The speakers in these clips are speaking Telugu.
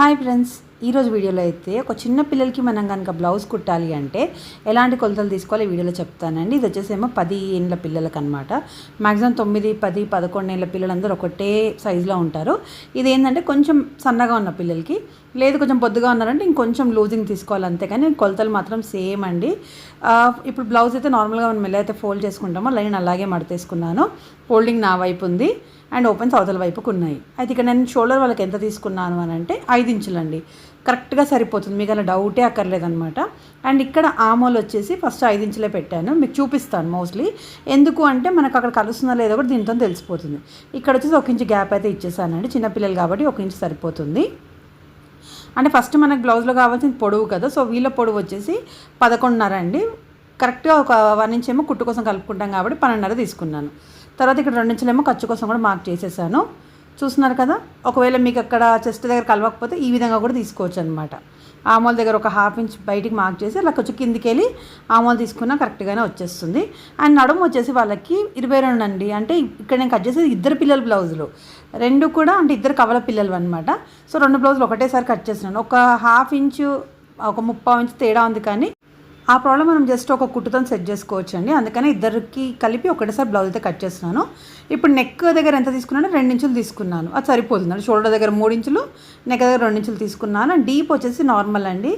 హాయ్ ఫ్రెండ్స్ ఈరోజు వీడియోలో అయితే ఒక చిన్న పిల్లలకి మనం కనుక బ్లౌజ్ కుట్టాలి అంటే ఎలాంటి కొలతలు తీసుకోవాలి వీడియోలో చెప్తానండి. ఇది వచ్చేసేమో పది ఏళ్ళ పిల్లలకి అనమాట మ్యాక్సిమం తొమ్మిది పది పదకొండు ఏళ్ళ పిల్లలందరూ ఒకటే సైజులో ఉంటారు. ఇది ఏంటంటే కొంచెం సన్నగా ఉన్న పిల్లలకి లేదు కొంచెం పొద్దుగా ఉన్నారంటే ఇంకొంచెం లూజింగ్ తీసుకోవాలి అంతేగాని కొలతలు మాత్రం సేమ్ అండి. ఇప్పుడు బ్లౌజ్ అయితే నార్మల్గా మనం ఎలా అయితే ఫోల్డ్ చేసుకుంటామో లైన్ అలాగే మడతేసుకున్నాను. ఫోల్డింగ్ నా వైపు ఉంది. అండ్ ఓపెన్స్ అవతల వైపుకు ఉన్నాయి అయితే ఇక్కడ నేను షోల్డర్ వాళ్ళకి ఎంత తీసుకున్నాను అని అంటే ఐదు ఇంచులండి. కరెక్ట్గా సరిపోతుంది. మీకు అలా డౌటే అక్కర్లేదనమాట అండ్ ఇక్కడ ఆమోల్ వచ్చేసి ఫస్ట్ ఐదు ఇంచులే పెట్టాను. మీకు చూపిస్తాను మోస్ట్లీ. ఎందుకు అంటే మనకు అక్కడ కలుస్తుందా లేదో కూడా దీంతో తెలిసిపోతుంది. ఇక్కడ వచ్చేసి ఒక ఇంచు గ్యాప్ అయితే ఇచ్చేసానండి. చిన్నపిల్లలు కాబట్టి ఒక ఇంచు సరిపోతుంది. అంటే ఫస్ట్ మనకు బ్లౌజ్లో కావాల్సిన పొడవు కదా. సో వీళ్ళ పొడవు వచ్చేసి పదకొండున్నర అండి. కరెక్ట్గా ఒక వన్ ఇంచ్ ఏమో కుట్టు కోసం కలుపుకుంటాం కాబట్టి పన్నెండున్నర తీసుకున్నాను. తర్వాత ఇక్కడ రెండు ఇంచులేమో ఖర్చు కోసం కూడా మార్క్ చేసేసాను. చూస్తున్నారు కదా? ఒకవేళ మీకు అక్కడ చెస్ట్ దగ్గర కలవకపోతే ఈ విధంగా కూడా తీసుకోవచ్చు అనమాట ఆమోల్ దగ్గర ఒక హాఫ్ ఇంచ్ బయటికి మార్క్ చేసి అలా కొంచెం కిందికి వెళ్ళి ఆమోల్ తీసుకున్నా కరెక్ట్గానే వచ్చేస్తుంది. అండ్ నడుము వచ్చేసి వాళ్ళకి ఇరవై రెండు అండి. అంటే ఇక్కడ నేను కట్ చేసేది ఇద్దరు పిల్లల బ్లౌజులు. రెండు కూడా అంటే ఇద్దరు కవల పిల్లలు అనమాట సో రెండు బ్లౌజులు ఒకటేసారి కట్ చేసినాను ఒక హాఫ్ ఇంచు ఒక ముప్పావు ఇంచు తేడా ఉంది కానీ ఆ ప్రాబ్లం మనం జస్ట్ ఒక కుట్టుతో సెట్ చేసుకోవచ్చు అండి అందుకని ఇద్దరికి కలిపి ఒకటేసారి బ్లౌజ్ అయితే కట్ చేస్తున్నాను. ఇప్పుడు నెక్ దగ్గర ఎంత తీసుకున్నాను రెండు ఇంచులు తీసుకున్నాను. అది సరిపోతుంది షోల్డర్ దగ్గర మూడు ఇంచులు నెక్ దగ్గర రెండు ఇంచులు తీసుకున్నాను. డీప్ వచ్చేసి నార్మల్ అండి.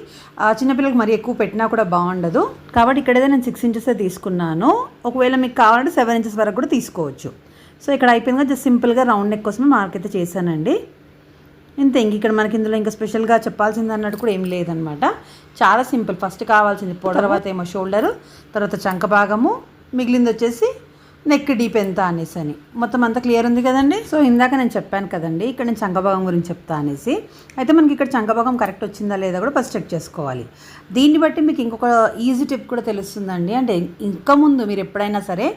చిన్నపిల్లలకి మరి ఎక్కువ పెట్టినా కూడా బాగుండదు. కాబట్టి ఇక్కడైతే నేను సిక్స్ ఇంచెస్ తీసుకున్నాను. ఒకవేళ మీకు కావాలంటే సెవెన్ ఇంచెస్ వరకు కూడా తీసుకోవచ్చు. సో ఇక్కడ అయిపోయిందిగా జస్ట్ సింపుల్గా రౌండ్ నెక్ కోసమే మార్క్ అయితే చేశానండి. ఇంతే ఇంక ఇక్కడ మనకి ఇందులో ఇంకా స్పెషల్గా చెప్పాల్సింది అన్నట్టు కూడా ఏం లేదనమాట చాలా సింపుల్. ఫస్ట్ కావాల్సింది పొడ తర్వాత? ఏమో షోల్డర్ తర్వాత చంక భాగము మిగిలింది వచ్చేసి నెక్ డీప్ ఎంత అనేసి అని. మొత్తం అంతా క్లియర్ ఉంది కదండి? సో ఇందాక నేను చెప్పాను కదండి ఇక్కడ నేను చంకభాగం గురించి చెప్తా అనేసి. అయితే మనకి ఇక్కడ చంకభాగం కరెక్ట్ వచ్చిందా లేదా కూడా ఫస్ట్ చెక్ చేసుకోవాలి. దీన్ని బట్టి మీకు ఇంకొక ఈజీ టిప్ కూడా తెలుస్తుందండి. అంటే ఇంకా ముందు మీరు ఎప్పుడైనా సరే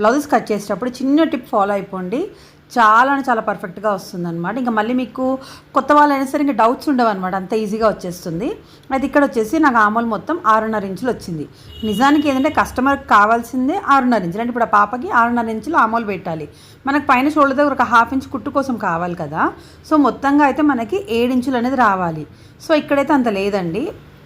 బ్లౌజెస్ కట్ చేసేటప్పుడు చిన్న టిప్ ఫాలో అయిపోండి. చాలా చాలా పర్ఫెక్ట్గా వస్తుంది అనమాట ఇంకా మళ్ళీ మీకు కొత్త వాళ్ళైనా సరే ఇంకా డౌట్స్ ఉండవు అనమాట అంత ఈజీగా వచ్చేస్తుంది. అయితే ఇక్కడ వచ్చేసి నాకు ఆమోలు మొత్తం ఆరున్నర ఇంచులు వచ్చింది. నిజానికి ఏంటంటే కస్టమర్కి కావాల్సిందే ఆరున్నర ఇంచులు. అంటే ఇప్పుడు ఆ పాపకి ఆరున్నర ఇంచులు ఆమోలు పెట్టాలి. మనకు పైన షోల్డర్ దగ్గర ఒక హాఫ్ ఇంచ్ కుట్టు కోసం కావాలి కదా. సో మొత్తంగా అయితే మనకి ఏడు ఇంచులు అనేది రావాలి. సో ఇక్కడైతే అంత లేదండి.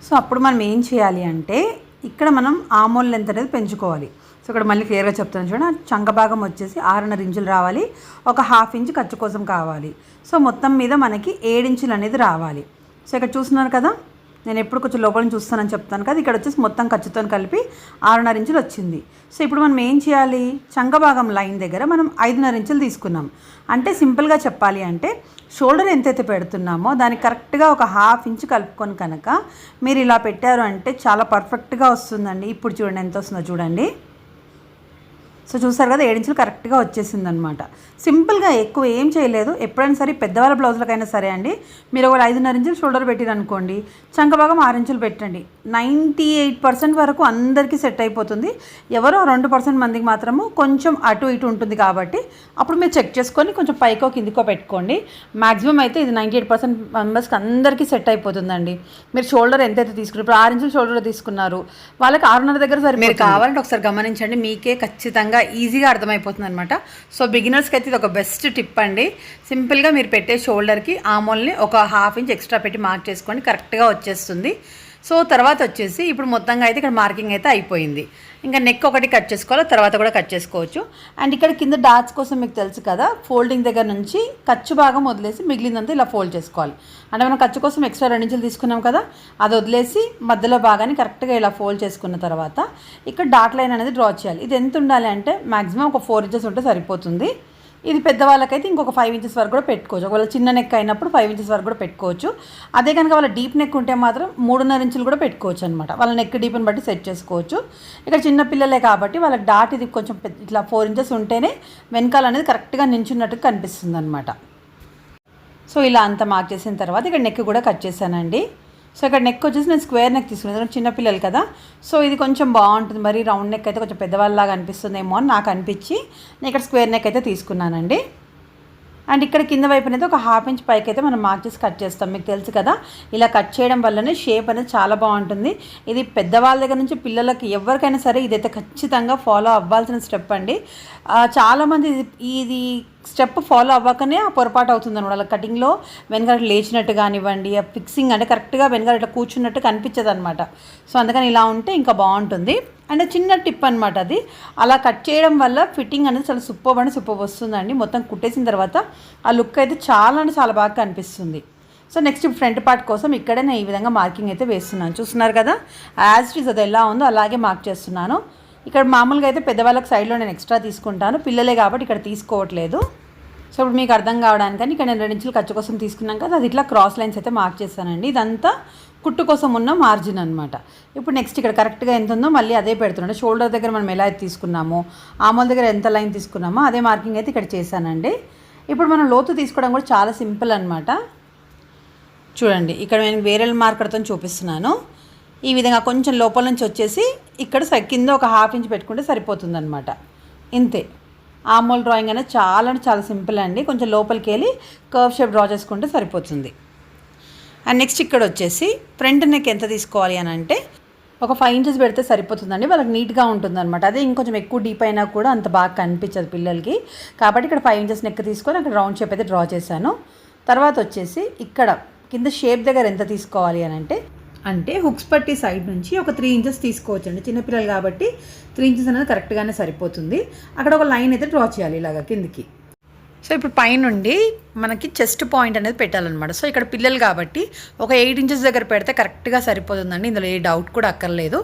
సో అప్పుడు మనం ఏం చేయాలి అంటే ఇక్కడ మనం ఆమోల్ లెంత్ అనేది పెంచుకోవాలి. సో ఇక్కడ మళ్ళీ క్లియర్గా చెప్తాను చూడండి. చంక భాగం వచ్చేసి ఆరున్నర ఇంచులు రావాలి. ఒక హాఫ్ ఇంచ్ ఖర్చు కోసం కావాలి. సో మొత్తం మీద మనకి ఏడించులు అనేది రావాలి. సో ఇక్కడ చూస్తున్నారు కదా? నేను ఎప్పుడు కొంచెం లోపల చూస్తానని చెప్తాను కదా? ఇక్కడ వచ్చేసి మొత్తం ఖర్చుతో కలిపి ఆరున్నర ఇంచులు వచ్చింది. సో ఇప్పుడు మనం ఏం చేయాలి? చంక భాగం లైన్ దగ్గర మనం ఐదున్నర ఇంచులు తీసుకున్నాం. అంటే సింపుల్గా చెప్పాలి అంటే షోల్డర్ ఎంతైతే పెడుతున్నామో దానికి కరెక్ట్గా ఒక హాఫ్ ఇంచ్ కలుపుకొని కనుక మీరు ఇలా పెట్టారు అంటే చాలా పర్ఫెక్ట్గా వస్తుందండి. ఇప్పుడు చూడండి ఎంత వస్తుందో చూడండి. సో చూసారు కదా ఏడించులు కరెక్ట్గా వచ్చేసింది అనమాట సింపుల్గా ఎక్కువ ఏం చేయలేదు. ఎప్పుడైనా సరే పెద్దవాళ్ళ బ్లౌజులకైనా సరే అండి మీరు ఒక ఐదున్నర ఇంచులు షోల్డర్ పెట్టిరు అనుకోండి చంక భాగం ఆరు ఇంచులు పెట్టండి. నైంటీ ఎయిట్ పర్సెంట్ వరకు అందరికీ సెట్ అయిపోతుంది. ఎవరో రెండు పర్సెంట్ మందికి మాత్రము కొంచెం అటు ఇటు ఉంటుంది కాబట్టి అప్పుడు మీరు చెక్ చేసుకొని కొంచెం పైకో కిందికో పెట్టుకోండి. మాక్సిమం అయితే ఇది నైంటీ ఎయిట్ పర్సెంట్ మెంబర్స్కి అందరికీ సెట్ అయిపోతుందండి. మీరు షోల్డర్ ఎంతైతే తీసుకున్నారు ఇప్పుడు ఆరు ఇంచులు షోల్డర్ తీసుకున్నారు వాళ్ళకి ఆరున్నర దగ్గర సరే మీరు కావాలంటే ఒకసారి గమనించండి మీకే ఖచ్చితంగా ఈజీగా అర్థమైపోతుంది అనమాట సో బిగినర్స్కి అయితే ఇది ఒక బెస్ట్ టిప్ అండి. సింపుల్గా మీరు పెట్టే షోల్డర్కి ఆమోల్ని ఒక హాఫ్ ఇంచ్ ఎక్స్ట్రా పెట్టి మార్క్ చేసుకోండి కరెక్ట్గా వచ్చేస్తుంది. సో తర్వాత వచ్చేసి ఇప్పుడు మొత్తంగా అయితే ఇక్కడ మార్కింగ్ అయితే అయిపోయింది. ఇంకా నెక్ ఒకటి కట్ చేసుకోవాలి తర్వాత కూడా కట్ చేసుకోవచ్చు. అండ్ ఇక్కడ కింద డాట్స్ కోసం మీకు తెలుసు కదా ఫోల్డింగ్ దగ్గర నుంచి ఖర్చు భాగం వదిలేసి మిగిలిందంతా ఇలా ఫోల్డ్ చేసుకోవాలి. అంటే మనం ఖర్చు కోసం ఎక్స్ట్రా రెండు ఇంచులు తీసుకున్నాం కదా అది వదిలేసి మధ్యలో భాగాన్ని కరెక్ట్గా ఇలా ఫోల్డ్ చేసుకున్న తర్వాత ఇక్కడ డాట్ లైన్ అనేది డ్రా చేయాలి. ఇది ఎంత ఉండాలి అంటే మాక్సిమం ఒక ఫోర్ ఇంచెస్ ఉంటే సరిపోతుంది. ఇది పెద్దవాళ్ళకైతే ఇంకొక ఫైవ్ ఇంచెస్ వరకు కూడా పెట్టుకోవచ్చు. ఒకవేళ చిన్న నెక్ అయినప్పుడు ఫైవ్ ఇంచెస్ వరకు కూడా పెట్టుకోవచ్చు. అదే కనుక వాళ్ళ డీప్ నెక్ ఉంటే మాత్రం మూడున్నర ఇంచులు కూడా పెట్టుకోవచ్చు అనమాట వాళ్ళ నెక్ డీప్ని బట్టి సెట్ చేసుకోవచ్చు. ఇక్కడ చిన్న పిల్లలే కాబట్టి వాళ్ళకి డాట్ ఇది కొంచెం ఇట్లా ఫోర్ ఇంచెస్ ఉంటేనే వెనకాల అనేది కరెక్ట్గా నించున్నట్టు కనిపిస్తుంది అనమాట సో ఇలా అంతా మార్క్ చేసిన తర్వాత ఇక్కడ నెక్ కూడా కట్ చేశానండి. సో ఇక్కడ నెక్ వచ్చేసి నేను స్క్వేర్ నెక్ తీసుకున్నాను. ఎందుకంటే చిన్నపిల్లలు కదా. సో ఇది కొంచెం బాగుంటుంది. మరి రౌండ్ నెక్ అయితే కొంచెం పెద్దవాళ్ళలాగా అనిపిస్తుందేమో అని నాకు అనిపించి నేను ఇక్కడ స్క్వేర్ నెక్ అయితే తీసుకున్నానండి. అండ్ ఇక్కడ కింద వైపు అనేది ఒక హాఫ్ ఇంచ్ పైకి అయితే మనం మార్క్ చేసి కట్ చేస్తాం. మీకు తెలుసు కదా ఇలా కట్ చేయడం వల్లనే షేప్ అనేది చాలా బాగుంటుంది. ఇది పెద్దవాళ్ళ దగ్గర నుంచి పిల్లలకి ఎవరికైనా సరే ఇదైతే ఖచ్చితంగా ఫాలో అవ్వాల్సిన స్టెప్ అండి. చాలామంది ఇది ఇది స్టెప్ ఫాలో అవ్వకనే ఆ పొరపాటు అవుతుంది అనమాట అలా కటింగ్లో వెనకాల లేచినట్టు కానివ్వండి ఫిక్సింగ్ అంటే కరెక్ట్గా వెనకాల ఇట్లా కూర్చున్నట్టు కనిపించదు అనమాట సో అందుకని ఇలా ఉంటే ఇంకా బాగుంటుంది. అండ్ చిన్న టిప్ అనమాట అది. అలా కట్ చేయడం వల్ల ఫిట్టింగ్ అనేది చాలా సూపర్ అని సూపర్ వస్తుందండి మొత్తం కుట్టేసిన తర్వాత ఆ లుక్ అయితే చాలా అంటే చాలా బాగా కనిపిస్తుంది. సో నెక్స్ట్ ఫ్రంట్ పార్ట్ కోసం ఇక్కడే నేను ఈ విధంగా మార్కింగ్ అయితే వేస్తున్నాను. చూస్తున్నారు కదా? యాజ్ ఇట్ ఈస్ అది ఎలా ఉందో అలాగే మార్క్ చేస్తున్నాను. ఇక్కడ మామూలుగా అయితే పెద్దవాళ్ళకి సైడ్లో నేను ఎక్స్ట్రా తీసుకుంటాను. పిల్లలే కాబట్టి ఇక్కడ తీసుకోవట్లేదు. సో ఇప్పుడు మీకు అర్థం కావడానికని ఇక్కడ నేను రెండు ఇంచులు ఖర్చు కోసం తీసుకున్నాం కదా అది ఇట్లా క్రాస్ లైన్స్ అయితే మార్క్ చేస్తానండి. ఇదంతా కుట్టు కోసం ఉన్న మార్జిన్ అనమాట ఇప్పుడు నెక్స్ట్ ఇక్కడ కరెక్ట్గా ఎంత ఉందో మళ్ళీ అదే పెడుతున్నాను. షోల్డర్ దగ్గర మనం ఎలా అయితే తీసుకున్నామో ఆమోల్ దగ్గర ఎంత లైన్ తీసుకున్నామో అదే మార్కింగ్ అయితే ఇక్కడ చేశానండి. ఇప్పుడు మనం లోతు తీసుకోవడం కూడా చాలా సింపుల్ అనమాట చూడండి ఇక్కడ నేను వేరే మార్కర్తో చూపిస్తున్నాను. ఈ విధంగా కొంచెం లోపల నుంచి వచ్చేసి ఇక్కడ కింద ఒక హాఫ్ ఇంచ్ పెట్టుకుంటే సరిపోతుంది అనమాట ఇంతే. ఆమోల్ డ్రాయింగ్ అనేది చాలా అంటే చాలా సింపుల్ అండి. కొంచెం లోపలికి వెళ్ళి కర్వ్ షేప్ డ్రా చేసుకుంటే సరిపోతుంది. అండ్ నెక్స్ట్ ఇక్కడ వచ్చేసి ఫ్రంట్ నెక్ ఎంత తీసుకోవాలి అని అంటే ఒక ఫైవ్ ఇంచెస్ పెడితే సరిపోతుందండి. వాళ్ళకి నీట్గా ఉంటుంది అనమాట అదే ఇంకొంచెం ఎక్కువ డీప్ అయినా కూడా అంత బాగా కనిపించదు పిల్లలకి. కాబట్టి ఇక్కడ ఫైవ్ ఇంచెస్ నెక్ తీసుకొని అక్కడ రౌండ్ షేప్ అయితే డ్రా చేశాను. తర్వాత వచ్చేసి ఇక్కడ కింద షేప్ దగ్గర ఎంత తీసుకోవాలి అని అంటే అంటే హుక్స్ పట్టి సైడ్ నుంచి ఒక త్రీ ఇంచెస్ తీసుకోవచ్చు అండి చిన్నపిల్లలు కాబట్టి త్రీ ఇంచెస్ అనేది కరెక్ట్గానే సరిపోతుంది. అక్కడ ఒక లైన్ అయితే డ్రా చేయాలి ఇలాగ కిందికి. సో ఇప్పుడు పైనుండి మనకి చెస్ట్ పాయింట్ అనేది పెట్టాలన్నమాట. సో ఇక్కడ పిల్లలు కాబట్టి ఒక ఎయిట్ ఇంచెస్ దగ్గర పెడితే కరెక్ట్గా సరిపోతుందండి. ఇందులో ఏ డౌట్ కూడా అక్కర్లేదు.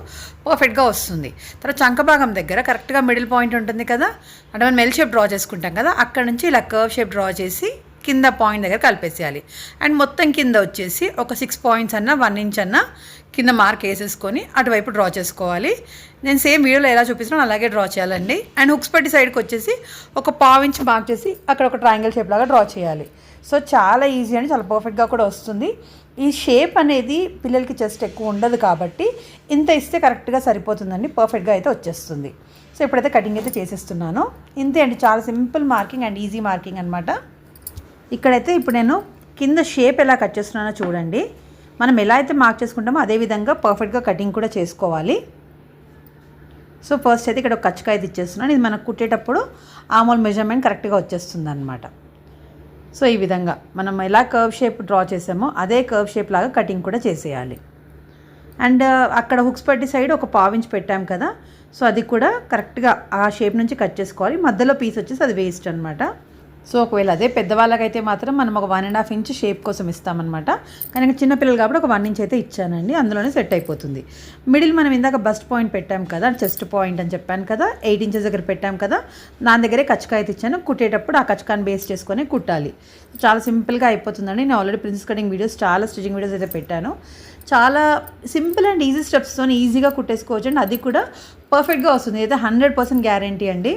పర్ఫెక్ట్గా వస్తుంది. తర్వాత చంక భాగం దగ్గర కరెక్ట్గా మిడిల్ పాయింట్ ఉంటుంది కదా. అంటే మనం మెల్ షేప్ డ్రా చేసుకుంటాం కదా. అక్కడ నుంచి ఇలా కర్వ్ షేప్ డ్రా చేసి కింద పాయింట్ దగ్గర కలిపేసేయాలి. అండ్ మొత్తం కింద వచ్చేసి ఒక సిక్స్ పాయింట్స్ అన్న వన్ ఇంచ్ అన్న కింద మార్క్ వేసేసుకొని అటువైపు డ్రా చేసుకోవాలి. నేను సేమ్ వీడియోలో ఎలా చూపిస్తున్నాను అలాగే డ్రా చేయాలండి. అండ్ హుక్స్ పట్టి సైడ్కి వచ్చేసి ఒక పావు ఇంచ్ మార్క్ చేసి అక్కడ ఒక ట్రయాంగిల్ షేప్ లాగా డ్రా చేయాలి. సో చాలా ఈజీ అండి చాలా పర్ఫెక్ట్గా కూడా వస్తుంది. ఈ షేప్ అనేది పిల్లలకి చెస్ట్ ఎక్కువ ఉండదు కాబట్టి ఇంత ఇస్తే కరెక్ట్గా సరిపోతుందండి పర్ఫెక్ట్గా అయితే వచ్చేస్తుంది. సో ఇప్పుడైతే కటింగ్ అయితే చేసేస్తున్నాను. ఇంతే అండి చాలా simple marking and easy marking అనమాట ఇక్కడైతే ఇప్పుడు నేను కింద షేప్ ఎలా కట్ చేస్తున్నానో చూడండి. మనం ఎలా అయితే మార్క్ చేసుకుంటామో అదే విధంగా పర్ఫెక్ట్గా కటింగ్ కూడా చేసుకోవాలి. సో ఫస్ట్ అయితే ఇక్కడ ఒక కచ్చకాయ ఇచ్చేస్తున్నాను. ఇది మనకు కుట్టేటప్పుడు ఆమూల్ మెజర్మెంట్ కరెక్ట్గా వచ్చేస్తుంది అనమాట సో ఈ విధంగా మనం ఎలా కర్వ్ షేప్ డ్రా చేసామో అదే కర్వ్ షేప్ లాగా కటింగ్ కూడా చేసేయాలి. అండ్ uh, అక్కడ హుక్స్ పట్టి సైడ్ ఒక పావించి పెట్టాం కదా. సో అది కూడా కరెక్ట్గా ఆ షేప్ నుంచి కట్ చేసుకోవాలి. మధ్యలో పీస్ వచ్చేసి అది వేస్ట్ అనమాట సో ఒకవేళ అదే పెద్దవాళ్ళకైతే మాత్రం మనం ఒక one and half inch shape కోసం ఇస్తామన్నమాట. కానీ చిన్నపిల్లలు కాబట్టి ఒక వన్ ఇంచ్ అయితే ఇచ్చానండి. అందులోనే సెట్ అయిపోతుంది. మిడిల్ మనం ఇందాక బస్ట్ పాయింట్ పెట్టాం కదా చెస్ట్ పాయింట్ అని చెప్పాను కదా ఎయిట్ ఇంచెస్ దగ్గర పెట్టాం కదా నా దగ్గరే కచ్చకాయ అయితే ఇచ్చాను. కుట్టేటప్పుడు ఆ కచ్చకాయని బేస్ చేసుకొని కుట్టాలి. చాలా సింపుల్గా అయిపోతుందండి. నేను ఆల్రెడీ ప్రిన్స్ కటింగ్ వీడియోస్ చాలా స్టిచింగ్ వీడియోస్ అయితే పెట్టాను. చాలా సింపుల్ అండ్ ఈజీ స్టెప్స్తో ఈజీగా కుట్టేసుకోవచ్చు అండి అది కూడా పర్ఫెక్ట్గా వస్తుంది. అయితే హండ్రెడ్ పర్సెంట్ గ్యారంటీ అండి.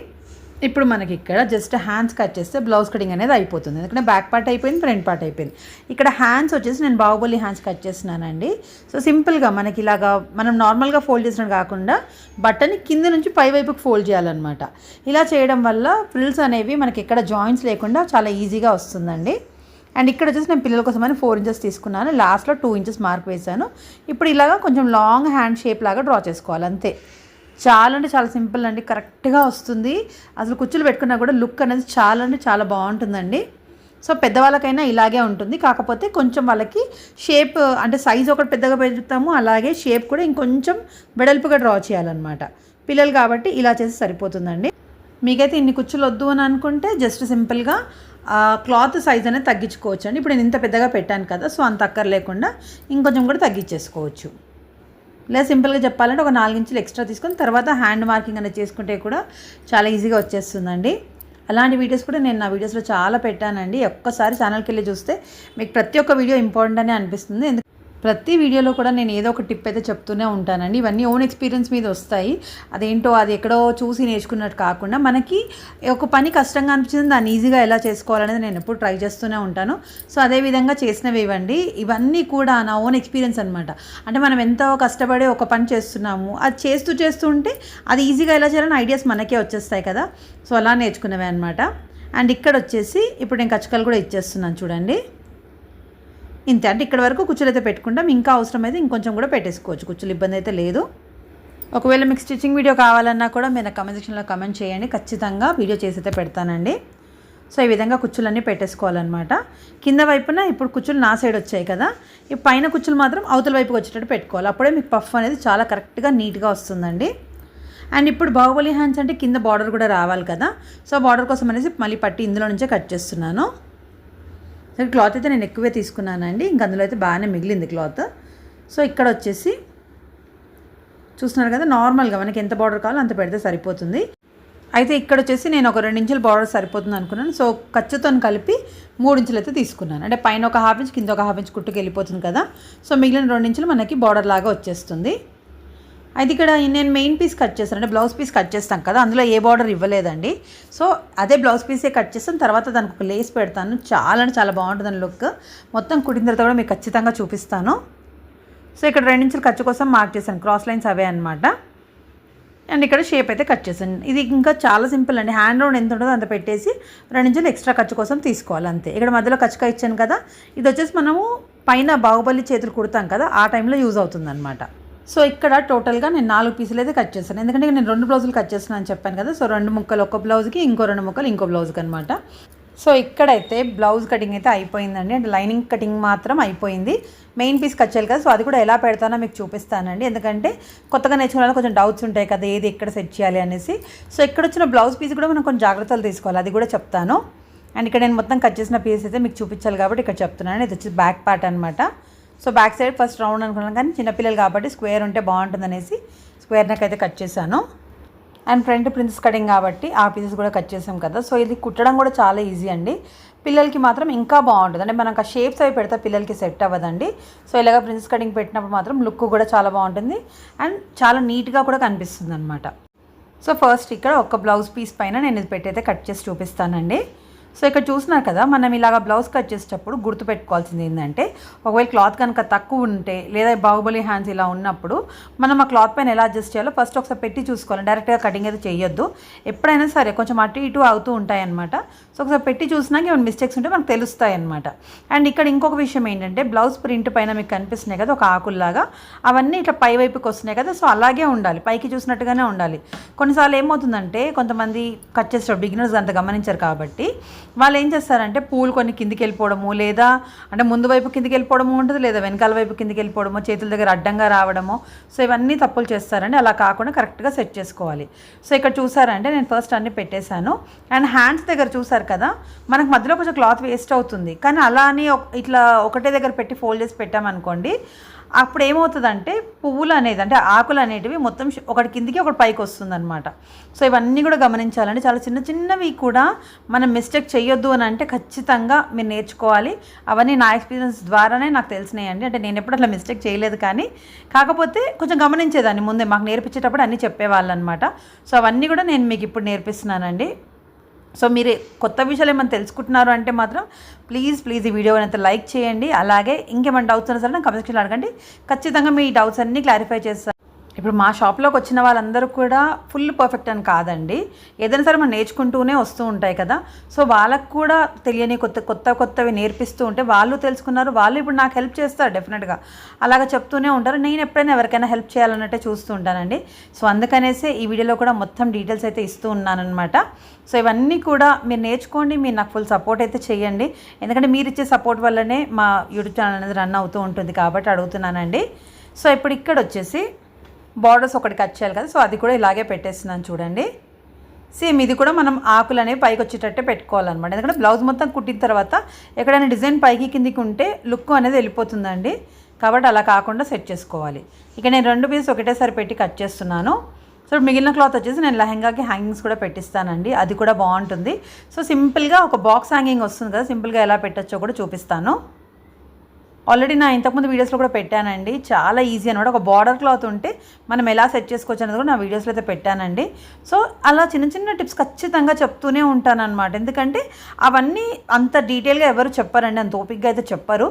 ఇప్పుడు మనకి ఇక్కడ జస్ట్ హ్యాండ్స్ కట్ చేస్తే బ్లౌజ్ కటింగ్ అనేది అయిపోతుంది. ఎందుకంటే బ్యాక్ పార్ట్ అయిపోయింది ఫ్రంట్ పార్ట్ అయిపోయింది. ఇక్కడ హ్యాండ్స్ వచ్చేసి నేను బాహుబలి హ్యాండ్స్ కట్ చేస్తున్నానండి. సో సింపుల్గా మనకి ఇలాగా మనం నార్మల్గా ఫోల్డ్ చేసినట్టు కాకుండా బట్టని కింద నుంచి పై వైపుకి ఫోల్డ్ చేయాలన్నమాట. ఇలా చేయడం వల్ల ఫ్రిల్స్ అనేవి మనకి ఎక్కడ జాయింట్స్ లేకుండా చాలా ఈజీగా వస్తుందండి. అండ్ ఇక్కడ వచ్చేసి నేను పిల్లల కోసమని ఫోర్ ఇంచెస్ తీసుకున్నాను. లాస్ట్లో టూ ఇంచెస్ మార్క్ వేశాను. ఇప్పుడు ఇలాగా కొంచెం లాంగ్ హ్యాండ్ షేప్ లాగా డ్రా చేసుకోవాలి అంతే. చాలా అంటే చాలా సింపుల్ అండి కరెక్ట్గా వస్తుంది. అసలు కుచ్చులు పెట్టుకున్నా కూడా లుక్ అనేది చాలా అంటే చాలా బాగుంటుందండి. సో పెద్దవాళ్ళకైనా ఇలాగే ఉంటుంది. కాకపోతే కొంచెం వాళ్ళకి షేప్ అంటే సైజ్ ఒకటి పెద్దగా పెడతాము అలాగే షేప్ కూడా ఇంకొంచెం వెడల్పుగా డ్రా చేయాలన్నమాట. పిల్లలు కాబట్టి ఇలా చేసి సరిపోతుందండి. మీకైతే ఇన్ని కుచ్చులు వద్దు అని అనుకుంటే జస్ట్ సింపుల్గా క్లాత్ సైజ్ అనేది తగ్గించుకోవచ్చు అండి ఇప్పుడు నేను ఇంత పెద్దగా పెట్టాను కదా సో అంత అక్కర్ లేకుండా ఇంకొంచెం కూడా తగ్గించేసుకోవచ్చు. లేదా సింపుల్గా చెప్పాలంటే ఒక నాలుగు ఇంచులు ఎక్స్ట్రా తీసుకొని తర్వాత హ్యాండ్ మార్కింగ్ అనేది చేసుకుంటే కూడా చాలా ఈజీగా వచ్చేస్తుందండి. అలాంటి వీడియోస్ కూడా నేను నా వీడియోస్లో చాలా పెట్టానండి. ఒక్కసారి ఛానల్కి వెళ్ళి చూస్తే మీకు ప్రతి ఒక్క వీడియో ఇంపార్టెంట్ అని అనిపిస్తుంది. ప్రతి వీడియోలో కూడా నేను ఏదో ఒక టిప్ అయితే చెప్తూనే ఉంటానండి. ఇవన్నీ ఓన్ ఎక్స్పీరియన్స్ మీద వస్తాయి. అదేంటో అది ఎక్కడో చూసి నేర్చుకున్నట్టు కాకుండా మనకి ఒక పని కష్టంగా అనిపించింది దాన్ని ఈజీగా ఎలా చేసుకోవాలనేది నేను ఎప్పుడు ట్రై చేస్తూనే ఉంటాను. సో అదే విధంగా చేసినవి ఇవ్వండి. ఇవన్నీ కూడా నా ఓన్ ఎక్స్పీరియన్స్ అనమాట అంటే మనం ఎంతో కష్టపడి ఒక పని చేస్తున్నాము. అది చేస్తూ చేస్తూ ఉంటే అది ఈజీగా ఎలా చేయాలని ఐడియాస్ మనకే వచ్చేస్తాయి కదా. సో అలా నేర్చుకున్నవే అనమాట అండ్ ఇక్కడ వచ్చేసి ఇప్పుడు నేను కచ్చకాలు కూడా ఇచ్చేస్తున్నాను చూడండి. ఇంతే అంటే ఇక్కడ వరకు కుచ్చులు అయితే పెట్టుకుంటాం. ఇంకా అవసరమైతే ఇంకొంచెం కూడా పెట్టేసుకోవచ్చు. కుచ్చులు ఇబ్బంది అయితే లేదు. ఒకవేళ మీకు స్టిచ్చింగ్ వీడియో కావాలన్నా కూడా మీరు కమెంట్ సెక్షన్లో కమెంట్ చేయండి. ఖచ్చితంగా వీడియో చేసి అయితే పెడతానండి. సో ఈ విధంగా కుచ్చులన్నీ పెట్టేసుకోవాలన్నమాట. కింద వైపున ఇప్పుడు కుచ్చులు నా సైడ్ వచ్చాయి కదా. ఈ పైన కుచ్చులు మాత్రం అవతల వైపుకి వచ్చేటట్టు పెట్టుకోవాలి. అప్పుడే మీకు పఫ్ అనేది చాలా కరెక్ట్గా నీట్గా వస్తుందండి. అండ్ ఇప్పుడు బాహుబలి హ్యాండ్స్ అంటే కింద బార్డర్ కూడా రావాలి కదా. సో బార్డర్ కోసం అనేసి మళ్ళీ పట్టి ఇందులో నుంచే కట్ చేస్తున్నాను. సరే క్లాత్ అయితే నేను ఎక్కువే తీసుకున్నానండి. ఇంక అందులో అయితే బాగానే మిగిలింది క్లాత్. సో ఇక్కడ వచ్చేసి చూస్తున్నారు కదా నార్మల్గా మనకి ఎంత బార్డర్ కావాలో అంత పెడితే సరిపోతుంది. అయితే ఇక్కడ వచ్చేసి నేను ఒక రెండు ఇంచుల బార్డర్ సరిపోతుంది అనుకున్నాను. సో ఖర్చుతో కలిపి మూడు ఇంచులు అయితే తీసుకున్నాను. అంటే పైన ఒక హాఫ్ ఇంచ్ కింద ఒక హాఫ్ ఇంచ్ కుట్టుకు వెళ్ళిపోతుంది కదా. సో మిగిలిన రెండు ఇంచులు మనకి బార్డర్ లాగా వచ్చేస్తుంది. అయితే ఇక్కడ నేను మెయిన్ పీస్ కట్ చేస్తాను. అంటే బ్లౌజ్ పీస్ కట్ చేస్తాం కదా అందులో ఏ బార్డర్ ఇవ్వలేదండి. సో అదే బ్లౌజ్ పీసే కట్ చేస్తాను తర్వాత దానికి ఒక లేస్ పెడతాను. చాలా అంటే చాలా బాగుంటుంది లుక్ మొత్తం కుడిన తర్వాత కూడా మీకు ఖచ్చితంగా చూపిస్తాను. సో ఇక్కడ రెండించులు ఖర్చు కోసం మార్క్ చేశాను. క్రాస్ లైన్స్ అవే అనమాట అండ్ ఇక్కడ షేప్ అయితే కట్ చేశాను. ఇది ఇంకా చాలా సింపుల్ అండి. హ్యాండ్ రౌండ్ ఎంత ఉంటుందో అంత పెట్టేసి రెండించులు ఎక్స్ట్రా ఖర్చు కోసం తీసుకోవాలి అంతే. ఇక్కడ మధ్యలో ఖర్చుగా ఇచ్చాను కదా. ఇది వచ్చేసి మనము పైన బాహుబలి చేతులు కుడతాం కదా ఆ టైంలో యూజ్ అవుతుంది అనమాట సో ఇక్కడ టోటల్గా నేను నాలుగు పీసులు అయితే కట్ చేస్తాను. ఎందుకంటే నేను రెండు బ్లౌజులు కట్ చేస్తున్నాను అని చెప్పాను కదా సో రెండు ముక్కలు ఒక బ్లౌజ్కి ఇంకో రెండు ముక్కలు ఇంకో బ్లౌజ్కి అనమాట సో ఇక్కడైతే బ్లౌజ్ కటింగ్ అయితే అయిపోయిందండి. అంటే లైనింగ్ కటింగ్ మాత్రం అయిపోయింది. మెయిన్ పీస్ కట్ చేయాలి కదా సో అది కూడా ఎలా పెడతానో మీకు చూపిస్తానండి. ఎందుకంటే కొత్తగా నేర్చుకోవాలని కొంచెం డౌట్స్ ఉంటాయి కదా ఏది ఎక్కడ సెట్ చేయాలి అనేసి. సో ఇక్కడ వచ్చిన బ్లౌజ్ పీస్ కూడా మనం కొంచెం జాగ్రత్తలు తీసుకోవాలి అది కూడా చెప్తాను. అండ్ ఇక్కడ నేను మొత్తం కట్ చేసిన పీస్ అయితే మీకు చూపించాలి కాబట్టి ఇక్కడ చెప్తున్నాను. ఇది వచ్చి బ్యాక్ పార్ట్ అనమాట so back side first round అనుకున్నాను కానీ చిన్నపిల్లలు కాబట్టి స్క్వేర్ ఉంటే బాగుంటుంది అనేసి స్క్వేర్ నెక్ అయితే కట్ చేశాను. అండ్ ఫ్రంట్ ప్రిన్స్ కటింగ్ కాబట్టి ఆ పీసెస్ కూడా కట్ చేసాం కదా. సో ఇది కుట్టడం కూడా చాలా ఈజీ అండి. పిల్లలకి మాత్రం ఇంకా బాగుంటుంది. అంటే మనకు ఆ షేప్స్ అవి పెడితే పిల్లలకి సెట్ అవ్వదండి. సో ఇలాగ ప్రిన్స్ కటింగ్ పెట్టినప్పుడు మాత్రం లుక్ కూడా చాలా బాగుంటుంది. అండ్ చాలా నీట్గా కూడా కనిపిస్తుంది అనమాట సో ఫస్ట్ ఇక్కడ ఒక బ్లౌజ్ పీస్ పైన నేను ఇది పెట్టయితే కట్ చేసి చూపిస్తానండి. సో ఇక్కడ చూసినారు కదా మనం ఇలాగ బ్లౌజ్ కట్ చేసేటప్పుడు గుర్తుపెట్టుకోవాల్సింది ఏంటంటే ఒకవేళ క్లాత్ కనుక తక్కువ ఉంటే లేదా బాహుబలి హ్యాండ్స్ ఇలా ఉన్నప్పుడు మనం ఆ క్లాత్ పైన ఎలా అడ్జస్ట్ చేయాలో ఫస్ట్ ఒకసారి పెట్టి చూసుకోవాలి. డైరెక్ట్గా కటింగ్ అయితే చేయొద్దు ఎప్పుడైనా సరే కొంచెం అటు ఇటు అవుతూ ఉంటాయన్నమాట. సో ఒకసారి పెట్టి చూసినాక ఏమైనా మిస్టేక్స్ ఉంటే మనకు తెలుస్తాయి అనమాట అండ్ ఇక్కడ ఇంకొక విషయం ఏంటంటే బ్లౌజ్ ప్రింట్ పైన మీకు కనిపిస్తున్నాయి కదా ఒక ఆకుల్లాగా. అవన్నీ ఇట్లా పై వైపుకి వస్తున్నాయి కదా సో అలాగే ఉండాలి. పైకి చూసినట్టుగానే ఉండాలి. కొన్నిసార్లు ఏమవుతుందంటే కొంతమంది కట్ చేసేటప్పుడు బిగినర్స్ అంత గమనించారు కాబట్టి వాళ్ళు ఏం చేస్తారంటే పూలు కొన్ని కిందికి వెళ్ళిపోవడము లేదా అంటే ముందు వైపు కిందికి వెళ్ళిపోవడము ఉంటుంది లేదా వెనకాల వైపు కిందికి వెళ్ళిపోవడము చేతుల దగ్గర అడ్డంగా రావడము. సో ఇవన్నీ తప్పులు చేస్తారండి. అలా కాకుండా కరెక్ట్గా సెట్ చేసుకోవాలి. సో ఇక్కడ చూసారంటే నేను ఫస్ట్ అన్ని పెట్టేశాను. అండ్ హ్యాండ్స్ దగ్గర చూసారు కదా మనకు మధ్యలో కొంచెం క్లాత్ వేస్ట్ అవుతుంది. కానీ అలా అని ఒక- ఇట్లా ఒకటే దగ్గర పెట్టి ఫోల్డ్ చేసి పెట్టామనుకోండి అప్పుడు ఏమవుతుందంటే పువ్వులు అనేది అంటే ఆకులు అనేటివి మొత్తం ఒకటి కిందికి ఒకటి పైకి వస్తుందన్నమాట. సో ఇవన్నీ కూడా గమనించాలండి. చాలా చిన్న చిన్నవి కూడా మనం మిస్టేక్ చేయొద్దు అని అంటే ఖచ్చితంగా మీరు నేర్చుకోవాలి. అవన్నీ నా ఎక్స్పీరియన్స్ ద్వారానే నాకు తెలిసినాయండి. అంటే నేను ఎప్పుడు అట్లా మిస్టేక్ చేయలేదు కానీ కాకపోతే కొంచెం గమనించేదాన్ని ముందే. మాకు నేర్పించేటప్పుడు అన్నీ చెప్పేవాళ్ళు అనమాట సో అవన్నీ కూడా నేను మీకు ఇప్పుడు నేర్పిస్తున్నానండి. సో మీరు కొత్త విషయాలు ఏమైనా తెలుసుకుంటున్నారు అంటే మాత్రం ప్లీజ్ ప్లీజ్ ఈ వీడియో అయితే లైక్ చేయండి. అలాగే ఇంకేమైనా డౌట్స్ ఉన్నా సరే నాకు కమెంట్ సెక్షన్లో అడగండి. ఖచ్చితంగా మీ డౌట్స్ అన్నీ క్లారిఫై చేస్తాను ఇప్పుడు మా షాప్లోకి వచ్చిన వాళ్ళందరూ కూడా ఫుల్ పర్ఫెక్ట్ అని కాదండి. ఏదైనా సరే మనం నేర్చుకుంటూనే వస్తూ ఉంటాయి కదా. సో వాళ్ళకు కూడా తెలియని కొత్త కొత్త కొత్తవి నేర్పిస్తూ ఉంటే వాళ్ళు తెలుసుకున్నారు. వాళ్ళు ఇప్పుడు నాకు హెల్ప్ చేస్తారు డెఫినెట్గా. అలాగ చెప్తూనే ఉంటారు. నేను ఎప్పుడైనా ఎవరికైనా హెల్ప్ చేయాలన్నట్టే చూస్తూ ఉంటానండి. సో అందుకనేసే ఈ వీడియోలో కూడా మొత్తం డీటెయిల్స్ అయితే ఇస్తూ ఉన్నానన్నమాట. సో ఇవన్నీ కూడా మీరు నేర్చుకోండి. మీరు నాకు ఫుల్ సపోర్ట్ అయితే చేయండి. ఎందుకంటే మీరు ఇచ్చే సపోర్ట్ వల్లనే మా యూట్యూబ్ ఛానల్ అనేది రన్ అవుతూ ఉంటుంది కాబట్టి అడుగుతున్నానండి. సో ఇప్పుడు ఇక్కడ వచ్చేసి బార్డర్స్ ఒకటి కట్ చేయాలి కదా సో అది కూడా ఇలాగే పెట్టేస్తున్నాను చూడండి. సేమ్ ఇది కూడా మనం ఆకులు అనేవి పైకి వచ్చేటట్టే పెట్టుకోవాలన్నమాట. ఎందుకంటే బ్లౌజ్ మొత్తం కుట్టిన తర్వాత ఎక్కడైనా డిజైన్ పైకి కిందికి ఉంటే లుక్ అనేది వెళ్ళిపోతుందండి. కాబట్టి అలా కాకుండా సెట్ చేసుకోవాలి. ఇక నేను రెండు పీస్ ఒకటేసారి పెట్టి కట్ చేస్తున్నాను. సో మిగిలిన క్లాత్ వచ్చేసి నేను లెహంగాకి హ్యాంగింగ్స్ కూడా పెట్టిస్తానండి. అది కూడా బాగుంటుంది. సో సింపుల్గా ఒక బాక్స్ హ్యాంగింగ్ వస్తుంది కదా సింపుల్గా ఎలా పెట్టచ్చో కూడా చూపిస్తాను. ఆల్రెడీ నా ఇంతకుముందు వీడియోస్లో కూడా పెట్టానండి. చాలా ఈజీ అనమాట ఒక బార్డర్ క్లాత్ ఉంటే మనం ఎలా సెట్ చేసుకోవచ్చు అనేది కూడా నా వీడియోస్లో అయితే పెట్టానండి. సో అలా చిన్న చిన్న టిప్స్ ఖచ్చితంగా చెప్తూనే ఉంటానన్నమాట. ఎందుకంటే అవన్నీ అంత డీటెయిల్గా ఎవరు చెప్పారండి. అంత ఓపిక్గా అయితే చెప్పరు.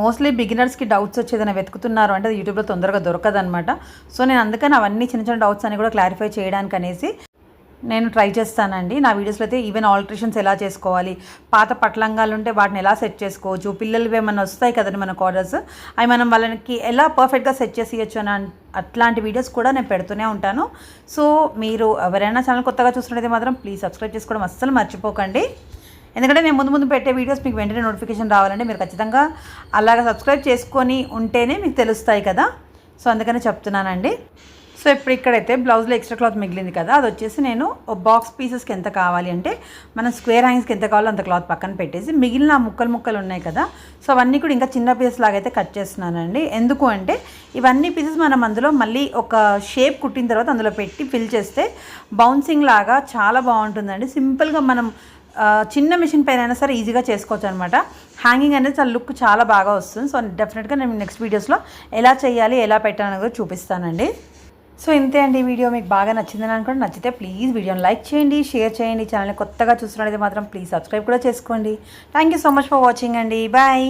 మోస్ట్లీ బిగినర్స్కి డౌట్స్ వచ్చేదైనా వెతుకుతున్నారు అంటే అది యూట్యూబ్లో తొందరగా దొరకదనమాట సో నేను అందుకని అవన్నీ చిన్న చిన్న డౌట్స్ అని కూడా క్లారిఫై చేయడానికి అనేసి నేను ట్రై చేస్తానండి. నా వీడియోస్లో అయితే ఈవెన్ ఆల్ట్రేషన్స్ ఎలా చేసుకోవాలి పాత పట్లంగాలు ఉంటే వాటిని ఎలా సెట్ చేసుకోవచ్చు పిల్లలు ఏమైనా వస్తాయి కదండి మనకు ఆర్డర్స్ అవి మనం వాళ్ళకి ఎలా పర్ఫెక్ట్గా సెట్ చేసి ఇవ్వచ్చు అని అట్లాంటి వీడియోస్ కూడా నేను పెడుతూనే ఉంటాను. సో మీరు ఎవరైనా ఛానల్ కొత్తగా చూస్తున్నట్లయితే మాత్రం ప్లీజ్ సబ్స్క్రైబ్ చేసుకోవడం అస్సలు మర్చిపోకండి. ఎందుకంటే నేను ముందు ముందు పెట్టే వీడియోస్ మీకు వెంటనే నోటిఫికేషన్ రావాలంటే మీరు ఖచ్చితంగా అలాగ సబ్స్క్రైబ్ చేసుకొని ఉంటేనే మీకు తెలుస్తాయి కదా. సో అందుకని చెప్తున్నానండి. సో ఇప్పుడు ఇక్కడైతే బ్లౌజ్లో ఎక్స్ట్రా క్లాత్ మిగిలింది కదా అది వచ్చేసి నేను బాక్స్ పీసెస్కి ఎంత కావాలి అంటే మనం స్క్వేర్ హ్యాంగ్స్కి ఎంత కావాలో అంత క్లాత్ పక్కన పెట్టేసి మిగిలిన ముక్కలు ముక్కలు ఉన్నాయి కదా సో అవన్నీ కూడా ఇంకా చిన్న పీసెస్ లాగా అయితే కట్ చేస్తున్నానండి. ఎందుకు అంటే ఇవన్నీ పీసెస్ మనం అందులో మళ్ళీ ఒక షేప్ కుట్టిన తర్వాత అందులో పెట్టి ఫిల్ చేస్తే బౌన్సింగ్ లాగా చాలా బాగుంటుందండి. సింపుల్గా మనం చిన్న మిషన్ పైన అయినా సరే ఈజీగా చేసుకోవచ్చు అనమాట హ్యాంగింగ్ అనేది చాలా లుక్ చాలా బాగా వస్తుంది. సో డెఫినెట్గా నేను నెక్స్ట్ వీడియోస్లో ఎలా చేయాలి ఎలా పెట్టాలని కూడా చూపిస్తానండి. సో ఇంతే అండి ఈ వీడియో. మీకు బాగా నచ్చిందని అనుకోండి నచ్చితే ప్లీజ్ వీడియోని లైక్ చేయండి షేర్ చేయండి. ఛానల్ని కొత్తగా చూస్తున్నట్లయితే మాత్రం ప్లీజ్ సబ్స్క్రైబ్ కూడా చేసుకోండి. Thank you so much for watching అండి. బాయ్